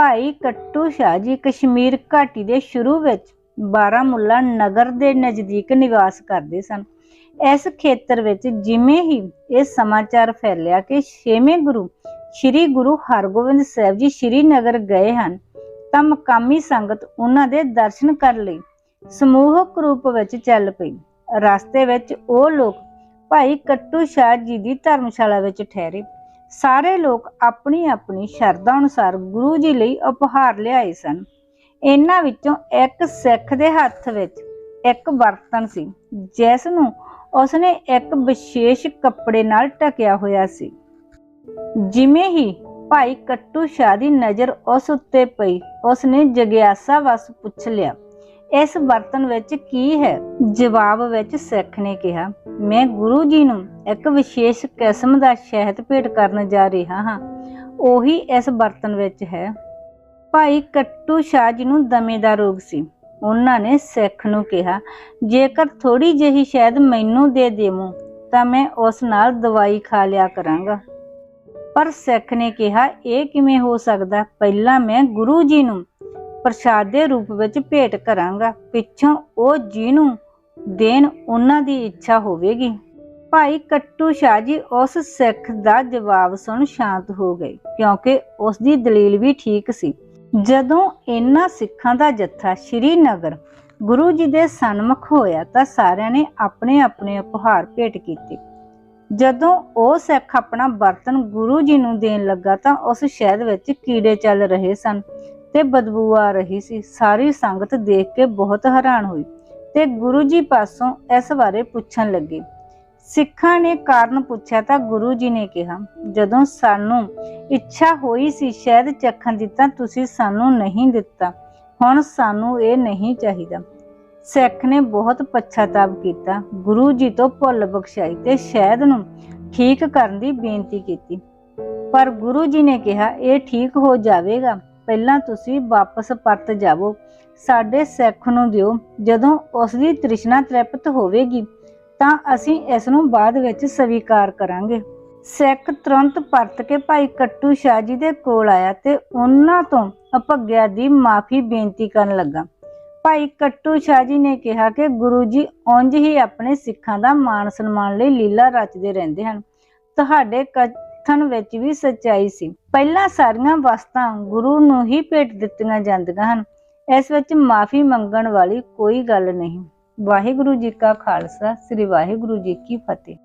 ਭਾਈ ਕੱਟੂ ਸ਼ਾਹ ਜੀ ਕਸ਼ਮੀਰ ਘਾਟੀ ਦੇ ਸ਼ੁਰੂ ਵਿੱਚ ਬਾਰਾਮੁੱਲਾ ਨਗਰ ਦੇ ਨਜ਼ਦੀਕ ਨਿਵਾਸ ਕਰਦੇ ਸਨ। ਇਸ ਖੇਤਰ ਵਿੱਚ ਜਿਵੇਂ ਹੀ ਇਹ ਸਮਾਚਾਰ ਫੈਲਿਆ ਕਿ ਛੇਵੇਂ ਗੁਰੂ, ਸ੍ਰੀ ਗੁਰੂ ਹਰਗੋਬਿੰਦ ਸਾਹਿਬ ਜੀ ਸ਼੍ਰੀਨਗਰ ਗਏ ਹਨ, ਤਾਂ ਮਕਾਮੀ ਸੰਗਤ ਉਹਨਾਂ ਦੇ ਦਰਸ਼ਨ ਕਰਨ ਲਈ। ਸਮੂਹਕ ਰੂਪ ਵਿੱਚ ਚੱਲ ਪਈ। ਰਸਤੇ ਵਿੱਚ ਉਹ ਲੋਕ ਭਾਈ ਕੱਟੂ ਸ਼ਾਹ ਜੀ ਦੀ ਧਰਮਸ਼ਾਲਾ ਵਿੱਚ ਠਹਿਰੇ। ਸਾਰੇ ਲੋਕ ਆਪਣੀ ਆਪਣੀ ਸ਼ਰਧਾ ਅਨੁਸਾਰ ਗੁਰੂ ਜੀ ਲਈ ਉਪਹਾਰ ਲਿਆਏ ਸਨ। ਇਹਨਾਂ ਵਿੱਚੋਂ ਇੱਕ ਸਿੱਖ ਦੇ ਹੱਥ ਵਿੱਚ ਇੱਕ ਬਰਤਨ ਸੀ, ਜਿਸ ਨੂੰ ਉਸਨੇ ਇੱਕ ਵਿਸ਼ੇਸ਼ ਕੱਪੜੇ ਨਾਲ ਢਕਿਆ ਹੋਇਆ ਸੀ। ਜਿਵੇਂ ਹੀ ਭਾਈ ਕੱਟੂ ਸ਼ਾਹ ਦੀ ਨਜ਼ਰ ਉਸ ਉੱਤੇ ਪਈ, ਉਸਨੇ ਜਗਿਆਸਾ ਵਸ ਪੁੱਛ ਲਿਆ ਇਸ ਬਰਤਨ ਵਿੱਚ ਕੀ ਹੈ? ਜਵਾਬ ਵਿੱਚ ਸਿੱਖ ਨੇ ਕਿਹਾ, ਮੈਂ ਗੁਰੂ ਜੀ ਨੂੰ ਇੱਕ ਵਿਸ਼ੇਸ਼ ਕਿਸਮ ਦਾ ਸ਼ਹਿਦ ਭੇਟ ਕਰਨ ਜਾ ਰਿਹਾ ਹਾਂ। ਉਹੀ ਇਸ ਬਰਤਨ ਵਿੱਚ ਹੈ। ਭਾਈ ਕੱਟੂ ਸ਼ਾਹ ਜੀ ਨੂੰ ਦਮੇ ਦਾ ਰੋਗ ਸੀ। ਉਹਨਾਂ ਨੇ ਸਿੱਖ ਨੂੰ ਕਿਹਾ, ਜੇਕਰ ਥੋੜੀ ਜਿਹੀ ਸ਼ਹਿਦ ਮੈਨੂੰ ਦੇ ਦੇਵੋ, ਤਾਂ ਮੈਂ ਉਸ ਨਾਲ ਦਵਾਈ ਖਾ ਲਿਆ ਕਰਾਂਗਾ। ਪਰ ਸਿੱਖ ਨੇ ਕਿਹਾ, ਇਹ ਕਿਵੇਂ ਹੋ ਸਕਦਾ? ਪਹਿਲਾਂ ਮੈਂ ਗੁਰੂ ਜੀ ਨੂੰ ਪ੍ਰਸ਼ਾਦ ਦੇ ਰੂਪ ਵਿੱਚ ਭੇਟ ਕਰਾਂਗਾ। ਪਿੱਛੋਂ ਉਹ ਜਿਹਨੂੰ ਦੇਣ ਉਹਨਾਂ ਦੀ ਇੱਛਾ ਹੋਵੇਗੀ। ਭਾਈ ਕੱਟੂ ਸ਼ਾਹ ਜੀ ਉਸ ਸਿੱਖ ਦਾ ਜਵਾਬ ਸੁਣ ਸ਼ਾਂਤ ਹੋ ਗਏ, ਕਿਉਂਕਿ ਉਸ ਦੀ ਦਲੀਲ ਵੀ ਠੀਕ ਸੀ। ਜਦੋਂ ਇਹਨਾਂ ਸਿੱਖਾਂ ਦਾ ਜੱਥਾ ਸ਼੍ਰੀਨਗਰ ਗੁਰੂ ਜੀ ਦੇ ਸਨਮੁਖ ਹੋਇਆ ਤਾਂ ਸਾਰਿਆਂ ਨੇ ਆਪਣੇ ਆਪਣੇ ਉਪਹਾਰ ਭੇਟ ਕੀਤੇ। ਜਦੋਂ ਉਹ ਸਿੱਖ ਆਪਣਾ ਬਰਤਨ ਗੁਰੂ ਜੀ ਨੂੰ ਦੇਣ ਲੱਗਾ ਤਾਂ ਉਸ ਸ਼ਹਿਦ ਵਿੱਚ ਕੀੜੇ ਚੱਲ ਰਹੇ ਸਨ। ਤੇ ਬਦਬੂ ਆ ਰਹੀ ਸੀ। ਸਾਰੀ ਸੰਗਤ ਦੇਖ ਕੇ ਬਹੁਤ ਹੈਰਾਨ ਹੋਈ ਤੇ ਗੁਰੂ ਜੀ ਪਾਸੋਂ ਇਸ ਬਾਰੇ ਪੁੱਛਣ ਲੱਗੇ। ਸਿੱਖਾਂ ਨੇ ਕਾਰਨ ਪੁੱਛਿਆ ਤਾਂ ਗੁਰੂ ਜੀ ਨੇ ਕਿਹਾ, ਜਦੋਂ ਸਾਨੂੰ ਇੱਛਾ ਹੋਈ ਸੀ ਸ਼ਹਿਦ ਚੱਖਣ ਦਿੱਤਾ ਤੁਸੀਂ ਸਾਨੂੰ ਨਹੀਂ ਦਿੱਤਾ। ਹੁਣ ਸਾਨੂੰ ਇਹ ਨਹੀਂ ਚਾਹੀਦਾ। ਸਿੱਖ ਨੇ ਬਹੁਤ ਪਛਤਾਵਾ ਕੀਤਾ। ਗੁਰੂ ਜੀ ਤੋਂ ਭੁੱਲ ਬਖਸ਼ਾਈ ਤੇ ਸ਼ਹਿਦ ਨੂੰ ਠੀਕ ਕਰਨ ਦੀ ਬੇਨਤੀ ਕੀਤੀ। ਪਰ ਗੁਰੂ ਜੀ ਨੇ ਕਿਹਾ, ਇਹ ਠੀਕ ਹੋ ਜਾਵੇਗਾ। ਪਹਿਲਾਂ ਤੁਸੀਂ ਵਾਪਸ ਪਰਤ ਜਾਵੋ। ਸਾਡੇ ਸਿੱਖ ਨੂੰ ਦਿਓ, ਜਦੋਂ ਉਸ ਦੀ ਤ੍ਰਿਸ਼ਨਾ ਤ੍ਰਿਪਤ ਹੋਵੇਗੀ, ਤਾਂ ਅਸੀਂ ਇਸ ਨੂੰ ਬਾਅਦ ਵਿੱਚ ਸਵੀਕਾਰ ਕਰਾਂਗੇ। ਸਿੱਖ ਤੁਰੰਤ ਪਰਤ ਕੇ ਭਾਈ ਕੱਟੂ ਸ਼ਾਹ ਜੀ ਦੇ ਕੋਲ ਆਇਆ ਤੇ ਉਹਨਾਂ ਤੋਂ ਅਭਗਿਆ ਦੀ ਮਾਫੀ ਬੇਨਤੀ ਕਰਨ ਲੱਗਾ। ਭਾਈ ਕੱਟੂ ਸ਼ਾਹ ਜੀ ਨੇ ਕਿਹਾ ਕਿ ਗੁਰੂ ਜੀ ਉਂਝ ਹੀ ਆਪਣੇ ਸਿੱਖਾਂ ਦਾ ਮਾਣ ਸਨਮਾਨ ਲਈ ਲੀਲਾ ਰਚਦੇ ਰਹਿੰਦੇ ਹਨ। ਤੁਹਾਡੇ ਕਥਨ ਵਿੱਚ ਵੀ ਸੱਚਾਈ ਸੀ। ਪਹਿਲਾਂ ਸਾਰੀਆਂ ਵਸਤਾਂ ਗੁਰੂ ਨੂੰ ਹੀ ਭੇਟ ਦਿੱਤੀਆਂ ਜਾਂਦੀਆਂ ਹਨ। ਇਸ ਵਿੱਚ ਮਾਫੀ ਮੰਗਣ ਵਾਲੀ ਕੋਈ ਗੱਲ ਨਹੀਂ। ਵਾਹਿਗੁਰੂ ਜੀ ਕਾ ਖਾਲਸਾ, ਸ੍ਰੀ ਵਾਹਿਗੁਰੂ ਜੀ ਕੀ ਫਤਿਹ।